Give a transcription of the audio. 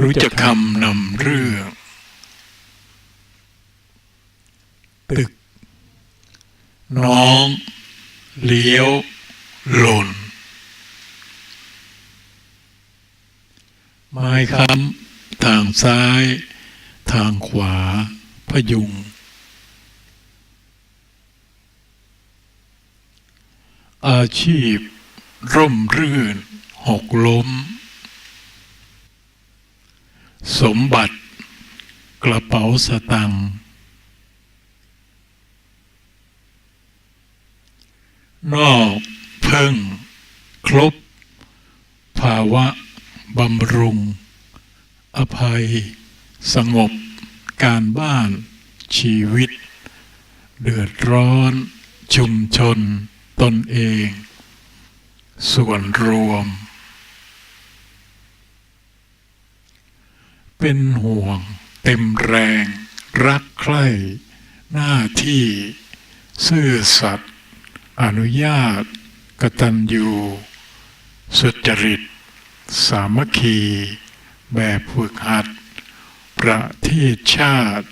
รู้จักคำนำเรื่อง ตึก น้อง เลี้ยว หล่น ไม้ค้ำทางซ้าย ทางขวา พยุง อาชีพ ร่มรื่น หกล้ม สมบัติกระเป๋าสตังค์นอกเพิ่ง ครบ ภาวะ บำรุง อภัย สงบ การบ้าน ชีวิต เดือดร้อน ชุมชน ตนเอง ส่วนรวม เป็นห่วง เต็มแรง รักใคร่หน้าที่ ซื่อสัตย์อนุญาต กตัญญู สุจริต สามัคคี แบบฝึกหัด ประเทศชาติ